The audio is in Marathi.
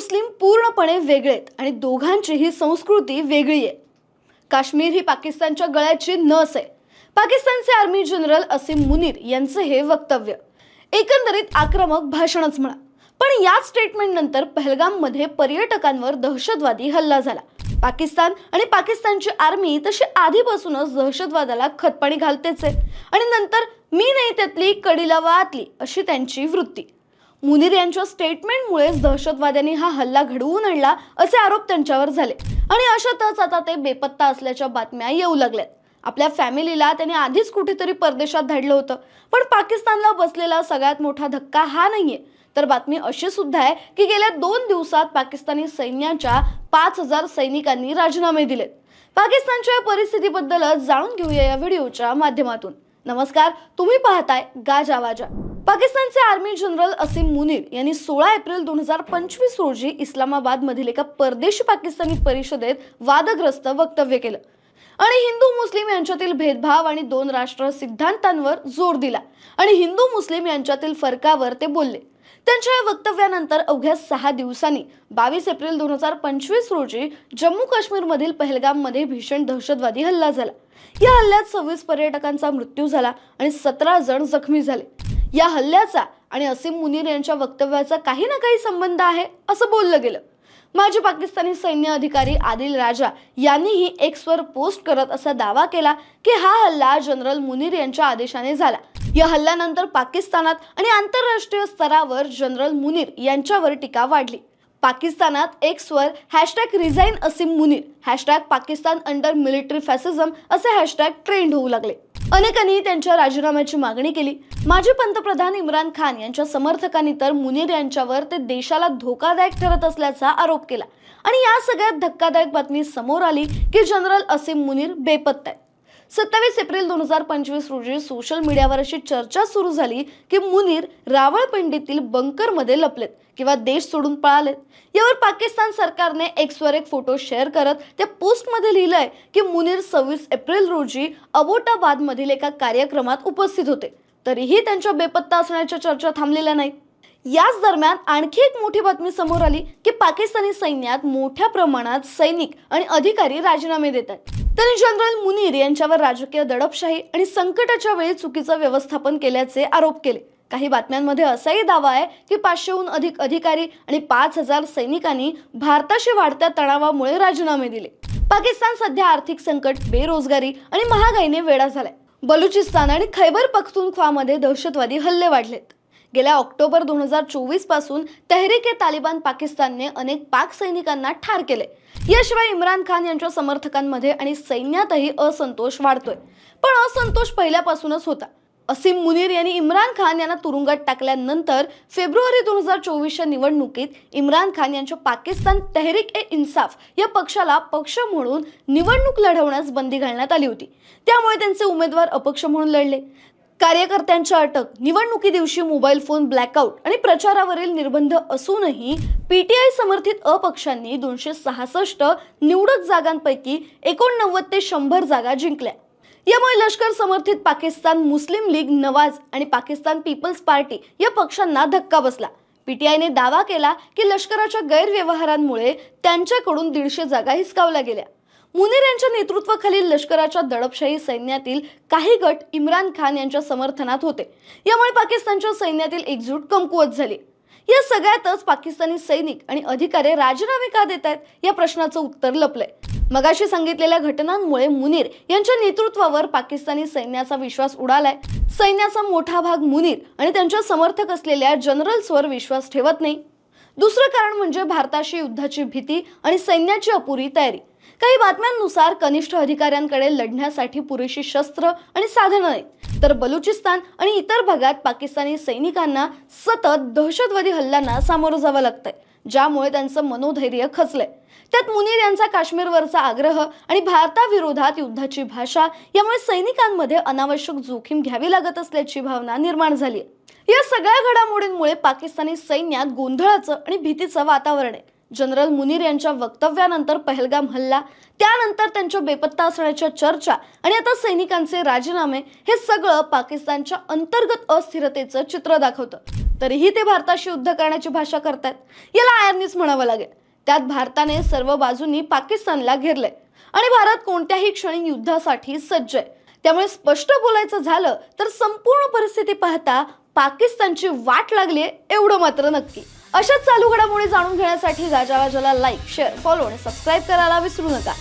मुस्लिम पूर्णपणे वेगळेत आणि आणि दोघांचीही संस्कृती वेगळी आहे. काश्मीर ही पाकिस्तानच्या गळ्याची नस आहे. पाकिस्तानचे आर्मी जनरल असीम मुनीर यांचं हे वक्तव्य. एकंदरीत आक्रमक भाषणच म्हणा. पण याच स्टेटमेंट नंतर पहलगाममध्ये पर्यटकांवर दहशतवादी हल्ला झाला. पाकिस्तान आणि पाकिस्तानची आर्मी तशी आधीपासूनच दहशतवादाला खतपाणी घालतेच आहे. आणि नंतर मी नाही त्यातली कडीला वातली अशी त्यांची वृत्ती. मुनीर यांच्या स्टेटमेंटमुळेच दहशतवाद्यांनी हा हल्ला घडवून आणला असे आरोप त्यांच्यावर झाले. आणि अशातच आता ते बेपत्ता असल्याच्या बातम्या येऊ लागल्यात. आपल्या फॅमिलीला त्यांनी आधीच कुठेतरी परदेशात धाडलं होतं. पण पाकिस्तानला बसलेला सगळ्यात मोठा धक्का हा नाहीये. तर बातमी अशी सुद्धा आहे की गेल्या दोन दिवसात पाकिस्तानी सैन्याच्या पाच हजार सैनिकांनी राजीनामे दिलेत. पाकिस्तानच्या या परिस्थितीबद्दलच जाणून घेऊया या व्हिडिओच्या माध्यमातून. नमस्कार तुम्ही पाहताय गाजावाजा पाकिस्तानचे आर्मी जनरल असीम मुनीर यांनी सोळा एप्रिल दोन हजार पंचवीस रोजी इस्लामाबाद मधील एका परदेशी पाकिस्तानी परिषदेत वादग्रस्त वक्तव्य केलं. आणि हिंदू मुस्लिम यांच्यातील भेदभाव आणि दोन राष्ट्र सिद्धांतांवर जोर दिला. आणि हिंदू मुस्लिम यांच्यातील फरकावर ते बोलले. त्यांच्या या वक्तव्यानंतर अवघ्या सहा दिवसांनी बावीस एप्रिल दोन हजार पंचवीस रोजी जम्मू काश्मीरमधील पहलगाममध्ये भीषण दहशतवादी हल्ला झाला. या हल्ल्यात सव्वीस पर्यटकांचा मृत्यू झाला आणि सतरा जण जखमी झाले. या हल्ल्याचा आणि असीम मुनीर यांच्या वक्तव्याचा काही ना काही संबंध आहे असं बोललं गेलं. माजी पाकिस्तानी सैन्य अधिकारी आदिल राजा यांनीही एक्सवर पोस्ट करत असा दावा केला की हा हल्ला जनरल मुनीर यांच्या आदेशाने झाला. या हल्ल्यानंतर पाकिस्तानात आणि आंतरराष्ट्रीय स्तरावर जनरल मुनीर यांच्यावर टीका वाढली. पाकिस्तानात Xavier hashtag resign Asim Munir hashtag Pakistan under military fascism असे हॅशटॅग ट्रेंड होऊ लागले. अनेकांनी त्यांच्या राजीनाम्याची मागणी केली. माजी पंतप्रधान इम्रान खान यांच्या समर्थकांनी तर मुनीर यांच्यावर ते देशाला धोकादायक ठरत असल्याचा आरोप केला. आणि या सगळ्यात धक्कादायक बातमी समोर आली की जनरल असीम मुनीर बेपत्ता आहेत. सत्तावीस एप्रिल दोन हजार पंचवीस रोजी सोशल मीडियावर अशी चर्चा सुरू झाली की मुनीर रावळपिंडीतील बंकरमध्ये लपलेत किंवा देश सोडून पळालेत. यावर पाकिस्तान सरकारने एक्सवर एक फोटो शेअर करत त्या पोस्टमध्ये लिहिलंय की मुनीर सव्वीस एप्रिल रोजी अबोटाबादमधील एका कार्यक्रमात उपस्थित होते. तरीही त्यांच्या बेपत्ता असण्याच्या चर्चा थांबलेल्या नाहीत. याच दरम्यान आणखी एक मोठी बातमी समोर आली की पाकिस्तानी सैन्यात मोठ्या प्रमाणात सैनिक आणि अधिकारी राजीनामे देत तर जनरल मुनीर यांच्यावर राजकीय दडपशाही आणि संकटाच्या वेळी चुकीचं व्यवस्थापन केल्याचे आरोप केले. काही बातम्यांमध्ये असाही दावा आहे की पाचशेहून अधिक अधिकारी आणि पाच हजार सैनिकांनी भारताशी वाढत्या तणावामुळे राजीनामे दिले. पाकिस्तान सध्या आर्थिक संकट बेरोजगारी आणि महागाईने वेढा झालाय. बलुचिस्तान आणि खैबर पख्तुनख्वामध्ये दहशतवादी हल्ले वाढलेत. गेल्या ऑक्टोबर दोन हजार चोवीसपासून तहरीक ए तालिबान पाकिस्तानने अनेक पाक सैनिकांना ठार केले. याशिवाय इम्रान खान यांच्या समर्थकांमध्ये आणि सैन्यातही असंतोष वाढतोय. पण असंतोष पहिल्यापासूनच होता. असीम मुनीर यांनी इम्रान खान यांना तुरुंगात टाकल्यानंतर फेब्रुवारी दोन हजार चोवीसच्या निवडणुकीत इम्रान खान यांच्या पाकिस्तान तहरीक ए इन्साफ या पक्षाला पक्ष म्हणून निवडणूक लढवण्यास बंदी घालण्यात आली होती. त्यामुळे त्यांचे उमेदवार अपक्ष म्हणून लढले. कार्यकर्त्यांच्या अटक निवडणुकी दिवशी मोबाईल फोन ब्लॅकआउट आणि प्रचारावरील निर्बंध असूनही पीटीआय समर्थित अपक्षांनी दोनशे सहासष्ट निवडक जागांपैकी एकोणनव्वद ते शंभर जागा जिंकल्या. यामुळे लष्कर समर्थित पाकिस्तान मुस्लिम लीग नवाज आणि पाकिस्तान पीपल्स पार्टी या पक्षांना धक्का बसला. पीटीआयने दावा केला की लष्कराच्या गैरव्यवहारांमुळे त्यांच्याकडून दीडशे जागा हिसकावल्या गेल्या. मुनीर यांच्या नेतृत्वाखालील लष्कराच्या दडपशाही सैन्यातील काही गट इम्रान खान यांच्या समर्थनात होते. यामुळे पाकिस्तानच्या सैन्यातील एकजूट कमकुवत झाली. या सगळ्यातच पाकिस्तानी सैनिक आणि अधिकारी राजीनामे का देत आहेत या प्रश्नाचं उत्तर लपलंय. मगाशी सांगितलेल्या घटनांमुळे मुनीर यांच्या नेतृत्वावर पाकिस्तानी सैन्याचा विश्वास उडालाय. सैन्याचा मोठा भाग मुनीर आणि त्यांच्या समर्थक असलेल्या जनरल्सवर विश्वास ठेवत नाही. दुसरं कारण म्हणजे भारताशी युद्धाची भीती आणि सैन्याची अपुरी तयारी. काही बातम्यांनुसार कनिष्ठ अधिकाऱ्यांकडे लढण्यासाठी पुरेशी शस्त्र आणि साधनं नाहीत तर बलुचिस्तान आणि इतर भागात पाकिस्तानी सैनिकांना सतत दहशतवादी हल्ल्यांना सामोरं जावं लागतंय ज्यामुळे त्यांचं मनोधैर्य खचलंय. त्यात मुनीर यांचा काश्मीरवरचा आग्रह आणि भारताविरोधात युद्धाची भाषा यामुळे सैनिकांमध्ये अनावश्यक जोखीम घ्यावी लागत असल्याची भावना निर्माण झाली या सगळ्या घडामोडींमुळे पाकिस्तानी सैन्यात गोंधळाचं आणि भीतीचं वातावरण आहे. जनरल मुनीर यांच्या वक्तव्यानंतर पहलगाम हल्ला त्यानंतर त्यांच्या बेपत्ता असण्याच्या चर्चा आणि आता सैनिकांचे राजीनामे हे सगळं पाकिस्तानच्या अंतर्गत अस्थिरतेचं चित्र दाखवतं. तरीही ते भारताशी युद्ध करण्याची भाषा करतायत. याला आयर्नीच म्हणावं लागेल. त्यात भारताने सर्व बाजूंनी पाकिस्तानला घेरलंय आणि भारत कोणत्याही क्षणी युद्धासाठी सज्ज आहे. त्यामुळे स्पष्ट बोलायचं झालं तर संपूर्ण परिस्थिती पाहता पाकिस्तानची वाट लागली एवढं मात्र नक्की. अशाच चालू घडामोडी जाणून घेण्यासाठी गाजावाजाला लाईक शेअर फॉलो आणि सबस्क्राईब करायला विसरू नका.